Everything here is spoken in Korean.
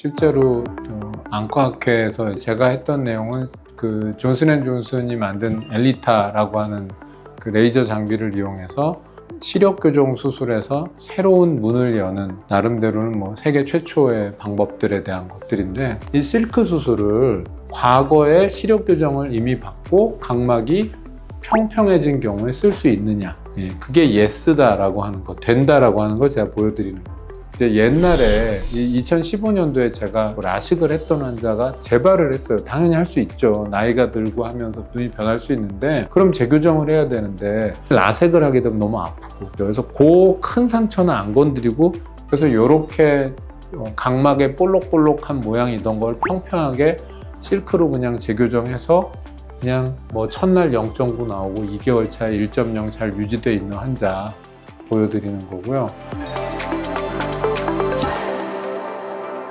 실제로 어, 안과학회에서 제가 했던 내용은 그 존슨앤존슨이 만든 엘리타라고 하는 그 레이저 장비를 이용해서 시력 교정 수술에서 새로운 문을 여는 나름대로는 뭐 세계 최초의 방법들에 대한 것들인데 이 실크 수술을 과거에 시력 교정을 이미 받고 각막이 평평해진 경우에 쓸 수 있느냐 예, 그게 예스다라고 하는 거 된다라고 하는 걸 제가 보여드리는 거예요. 이제 옛날에 2015년도에 제가 라식을 했던 환자가 재발을 했어요. 당연히 할 수 있죠. 나이가 들고 하면서 눈이 변할 수 있는데 그럼 재교정을 해야 되는데 라섹을 하게 되면 너무 아프고 그래서 그 큰 상처는 안 건드리고 그래서 이렇게 각막에 볼록볼록한 모양이던 걸 평평하게 실크로 그냥 재교정해서 그냥 뭐 첫날 0.9 나오고 2개월 차에 1.0 잘 유지돼 있는 환자 보여드리는 거고요.